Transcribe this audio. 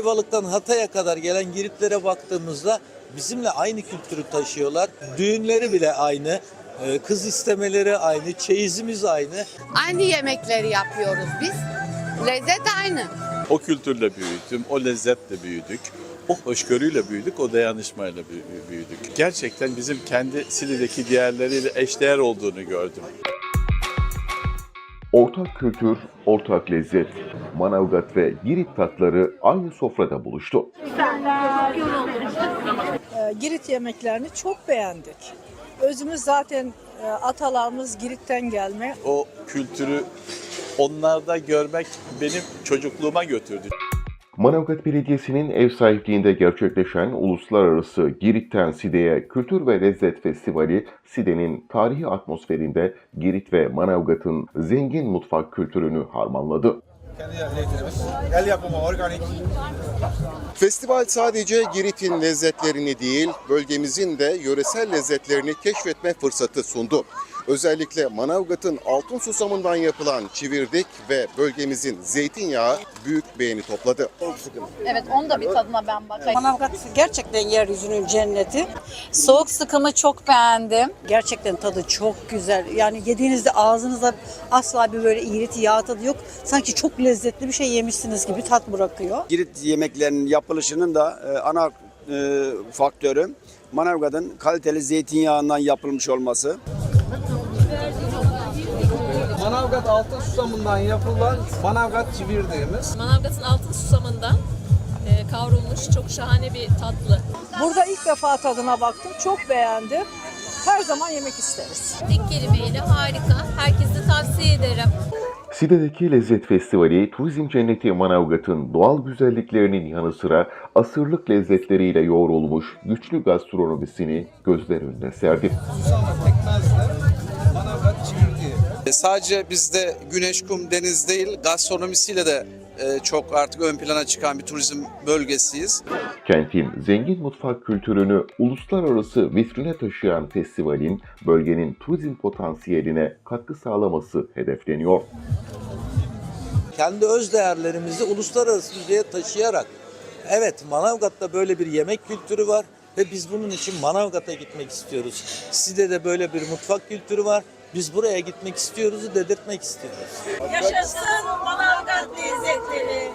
Ayvalık'tan Hatay'a kadar gelen Giritlere baktığımızda bizimle aynı kültürü taşıyorlar. Düğünleri bile aynı. Ee, Kız istemeleri aynı, çeyizimiz aynı. Aynı yemekleri yapıyoruz biz. Lezzet aynı. O kültürle büyüdüm, o lezzetle büyüdük. O hoşgörüyle büyüdük, o dayanışmayla büyü- büyüdük. Gerçekten bizim kendi Sili'deki diğerleriyle eşdeğer olduğunu gördüm. Ortak kültür, ortak lezzet. Manavgat ve Girit tatları aynı sofrada buluştu. Ee, Girit yemeklerini çok beğendik. Özümüz zaten e, atalarımız Girit'ten gelme. O kültürü onlarda görmek benim çocukluğuma götürdü. Manavgat Belediyesi'nin ev sahipliğinde gerçekleşen Uluslararası Girit'ten Side'ye Kültür ve Lezzet Festivali, Side'nin tarihi atmosferinde Girit ve Manavgat'ın zengin mutfak kültürünü harmanladı. El yapımı organik. Festival sadece Girit'in lezzetlerini değil, bölgemizin de yöresel lezzetlerini keşfetme fırsatı sundu. Özellikle Manavgat'ın altın susamından yapılan çivirdik ve bölgemizin zeytinyağı büyük beğeni topladı. Evet onu da bir tadına ben bakayım. Manavgat gerçekten yeryüzünün cenneti. Soğuk sıkımı çok beğendim. Gerçekten tadı çok güzel. Yani yediğinizde ağzınızda asla bir böyle iğreti yağ tadı yok. Sanki çok lezzetli bir şey yemişsiniz gibi tat bırakıyor. Girit yemeklerinin yapılışının da e, ana e, faktörü Manavgat'ın kaliteli zeytinyağından yapılmış olması. Manavgat altın susamından yapılan Manavgat çivirdiğimiz. Manavgat'ın altın susamından e, kavrulmuş çok şahane bir tatlı. Burada ilk defa tadına baktım. Çok beğendim. Her zaman yemek isteriz. Tek kelimeyle harika. Herkese tavsiye ederim. Side'deki Lezzet Festivali, turizm cenneti Manavgat'ın doğal güzelliklerinin yanı sıra asırlık lezzetleriyle yoğrulmuş güçlü gastronomisini gözler önüne serdi. Susam pekmezle Sadece bizde güneş, kum, deniz değil, gastronomisiyle de e, çok artık ön plana çıkan bir turizm bölgesiyiz. Kentin zengin mutfak kültürünü uluslararası vitrine taşıyan festivalin bölgenin turizm potansiyeline katkı sağlaması hedefleniyor. Kendi öz değerlerimizi uluslararası düzeye taşıyarak evet Manavgat'ta böyle bir yemek kültürü var ve biz bunun için Manavgat'a gitmek istiyoruz. Sizde de böyle bir mutfak kültürü var. Biz buraya gitmek istiyoruz, dedirtmek istiyoruz. Yaşasın Manavgat lezzetleri.